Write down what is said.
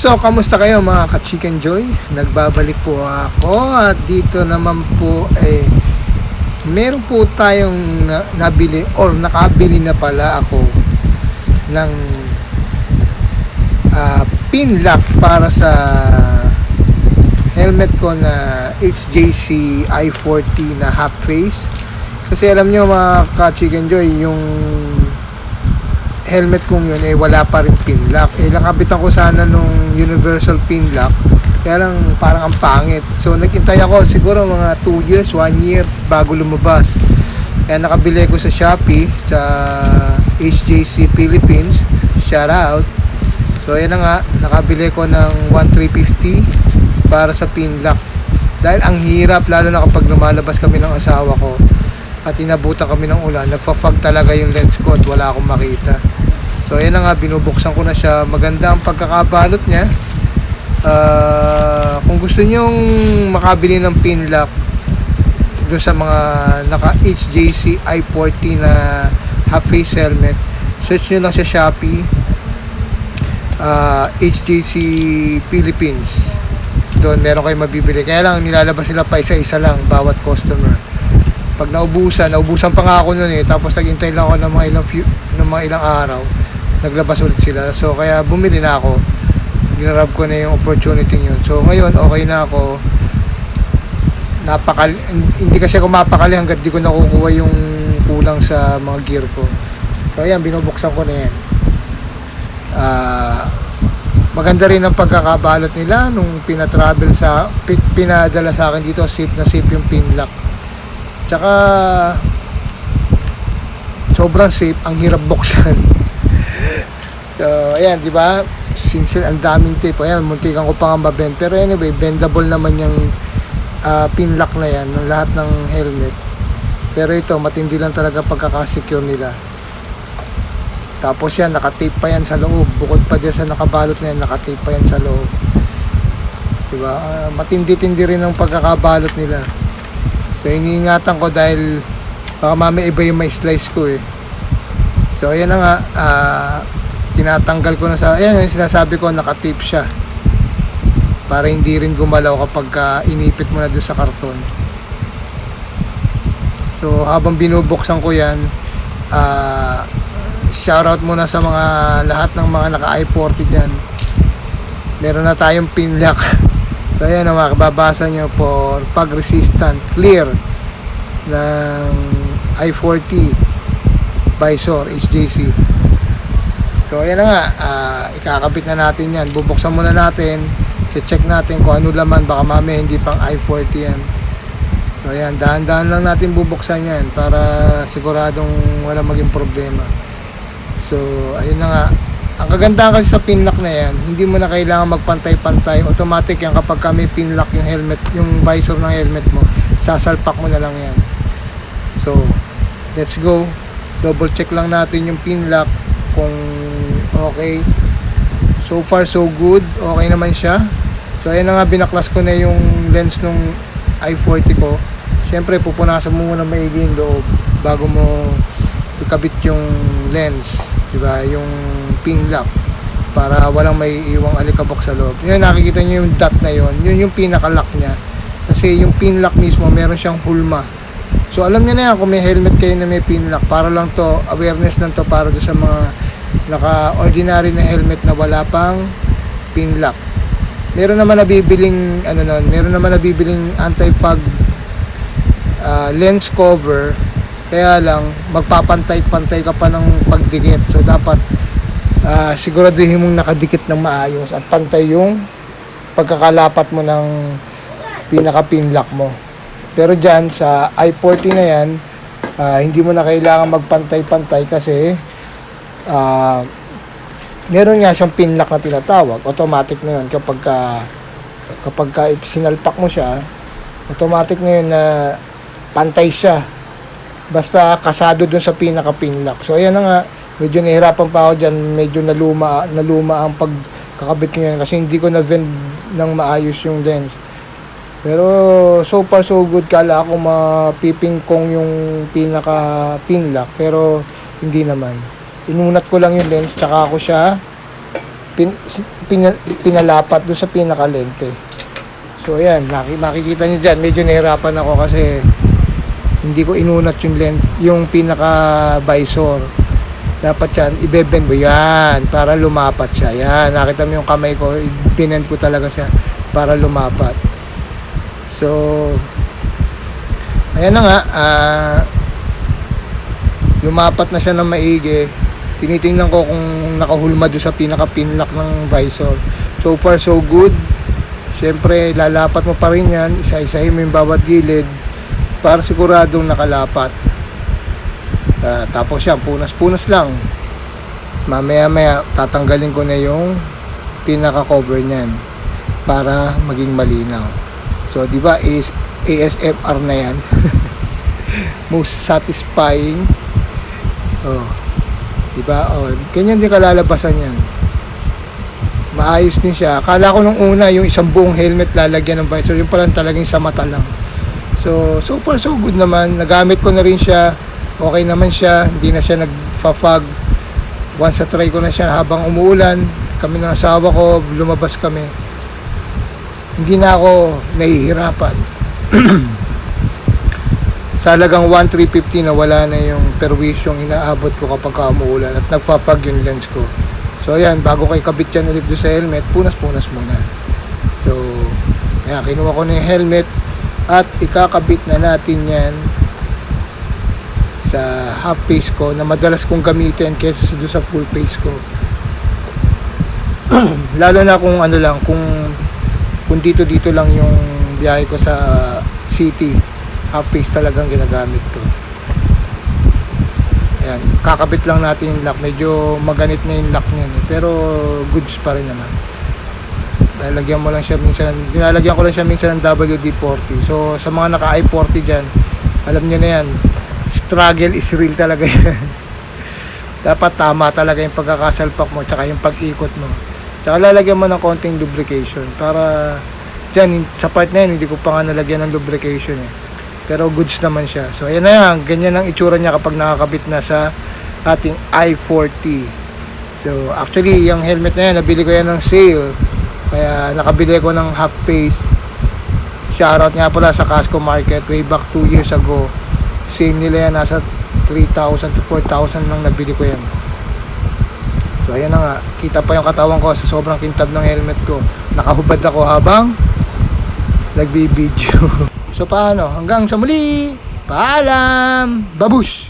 So, kamusta kayo mga ka-Chicken Joy? Nagbabalik po ako at dito naman po eh meron po tayong na- nabili or nakabili na pala ako ng ah, pin lock para sa helmet ko na HJC i40 na half face. Kasi alam nyo mga ka-Chicken Joy, yung helmet kong yun eh wala pa rin pin lock. Eh nakabitan ko sana nung universal pin lock. Kaya lang parang ang pangit. So nagintay ako siguro mga 2 years, 1 year bago lumabas. Kaya nakabili ko sa Shopee sa HJC Philippines. Shout out. So ayan na nga, nakabili ko ng 1350 para sa pin lock. Dahil ang hirap lalo na kapag lumalabas kami ng asawa ko at inabutan kami ng ulan, nagpa-fog talaga yung lens ko at wala akong makita. So ayan na nga, binubuksan ko na siya. Maganda ang pagkakabalot niya. Ah, kung gusto nyong makabili ng pin lock doon sa mga naka HJC i40 na half face helmet, search nyo lang sa Shopee ah, HJC Philippines. Doon meron kayong mabibili. Kaya lang nilalabas sila pa isa-isa lang bawat customer pag naubusan, naubusan pa nga ako noon eh, tapos naghintay lang ako ng mga ilang few, ng mga ilang araw, naglabas ulit sila. So kaya bumili na ako. Ginarab ko na yung opportunity yun. So ngayon, okay na ako. Napakal hindi kasi ako mapakali hanggat di ko nakukuha yung kulang sa mga gear ko. So ayan, binubuksan ko na yan. Ah, maganda rin ang pagkakabalot nila nung pina-travel sa pi- pinadala sa akin dito safe na safe yung pin lock Tsaka sobrang safe, ang hirap buksan. so, ayan, di ba? Since ang daming tape, ayan, muntikan ko pa nga mabend. Pero anyway, bendable naman yung ah, pin lock na yan, ng lahat ng helmet. Pero ito, matindi lang talaga pagkakasecure nila. Tapos yan, nakatape pa yan sa loob. Bukod pa dyan sa nakabalot na yan, nakatape pa yan sa loob. Diba? Ah, matindi-tindi rin ang pagkakabalot nila. So iniingatan ko dahil baka mamaya iba yung may slice ko eh. So ayan na nga, ah, tinatanggal ko na sa, ayan yung sinasabi ko, nakatape siya. Para hindi rin gumalaw kapag ka inipit mo na doon sa karton. So habang binubuksan ko yan, ah, shoutout muna sa mga lahat ng mga naka i40 dyan. Meron na tayong pin lock. So ayan ang mga kababasa nyo for pag-resistant clear ng i40 Visor HJC. So ayan nga, ah, ikakabit na natin yan. Bubuksan muna natin, check natin kung ano laman, baka mamaya hindi pang i40 yan. So ayan, dahan-dahan lang natin bubuksan yan para siguradong wala maging problema. So ayun na nga, ang kagandahan kasi sa pinlock na yan, hindi mo na kailangan magpantay-pantay. Automatic yan kapag kami pinlock yung helmet, yung visor ng helmet mo, sasalpak mo na lang yan. So, let's go. Double check lang natin yung pinlock kung okay. So far so good. Okay naman siya. So ayun na nga binaklas ko na yung lens nung i40 ko. Siyempre pupunasan mo muna maigi yung loob bago mo ikabit yung lens, 'di ba? Yung pin lock para walang may iwang alikabok sa loob. Yun nakikita niyo yung dot na yun. Yun yung pinaka-lock niya. Kasi yung pin lock mismo meron siyang hulma. So alam niyo na yan kung may helmet kayo na may pin lock para lang to awareness lang to para sa mga naka ordinary na helmet na wala pang pin lock. Meron naman nabibiling ano nun, meron naman nabibiling anti-fog ah, lens cover kaya lang magpapantay-pantay ka pa ng pagdikit. So dapat ah, siguraduhin mong nakadikit ng maayos at pantay yung pagkakalapat mo ng pinaka pin lock mo. Pero dyan sa i40 na yan, ah, hindi mo na kailangan magpantay-pantay kasi ah, meron nga siyang pin lock na tinatawag. Automatic na yun kapag ka, kapag ka sinalpak mo siya, automatic na yun na pantay siya. Basta kasado dun sa pinaka pin lock. So ayan na nga, medyo nahirapan pa ako dyan, medyo naluma, naluma ang pagkakabit ko yan kasi hindi ko na-vend ng maayos yung lens. Pero so far so good kala ako mapipingkong yung pinaka pin lock pero hindi naman. Inunat ko lang yung lens tsaka ako siya pin, pina, pinalapat doon sa pinakalente. So ayan, makikita niyo dyan, medyo nahirapan ako kasi hindi ko inunat yung lens, yung pinaka visor. Dapat yan, ibebend mo yan para lumapat siya. Yan, nakita mo yung kamay ko, binend ko talaga siya para lumapat. So, ayan na nga, ah, lumapat na siya ng maigi. Tinitingnan ko kung nakahulma doon sa pinaka-pinlock ng visor. So far, so good. Siyempre, lalapat mo pa rin yan. Isa-isahin mo yung bawat gilid para siguradong nakalapat. Ah, tapos yan, punas-punas lang. Mamaya-maya, tatanggalin ko na yung pinaka-cover niyan para maging malinaw. So, di ba, is ASMR na yan. Most satisfying. Oh. Di ba? Oh, ganyan din kalalabasan yan. Maayos din siya. Akala ko nung una, yung isang buong helmet lalagyan ng visor, yung pala talagang sa mata lang. So, so far so good naman. Nagamit ko na rin siya. Okay naman siya. Hindi na siya nagpa-fog. Once na try ko na siya habang umuulan, kami ng asawa ko, lumabas kami. Hindi na ako nahihirapan. sa halagang 1,350 na wala na yung perwisyong inaabot ko kapag ka umuulan at nagpapag yung lens ko. So ayan, bago kay kabit yan ulit sa helmet, punas-punas muna. So, kaya kinuha ko na yung helmet at ikakabit na natin yan sa half face ko na madalas kong gamitin kesa sa doon sa full face ko. Lalo na kung ano lang, kung kung dito dito lang yung biyahe ko sa city, half face talagang ginagamit ko. Ayan, kakabit lang natin yung lock. Medyo maganit na yung lock niyan. Pero goods pa rin naman. Lalagyan mo lang siya minsan, nilalagyan ko lang siya minsan ng WD-40. So, sa mga naka-I-40 dyan, alam niyo na yan, struggle is real talaga yan. Dapat tama talaga yung pagkakasalpak mo, tsaka yung pag-ikot mo. Tsaka lalagyan mo ng konting lubrication para dyan, sa part na yun, hindi ko pa nga nalagyan ng lubrication eh. Pero goods naman siya. So, ayan na yan. Ganyan ang itsura niya kapag nakakabit na sa ating i40. So, actually, yung helmet na yan, nabili ko yan ng sale. Kaya, nakabili ko ng half face. Shoutout nga pala sa Casco Market way back 2 years ago. Sale nila yan, nasa 3,000 to 4,000 nang nabili ko yan. So, ayan na nga. Kita pa yung katawan ko sa sobrang kintab ng helmet ko. Nakahubad ako habang nagbibideo. So paano? Hanggang sa muli. Paalam. Babush!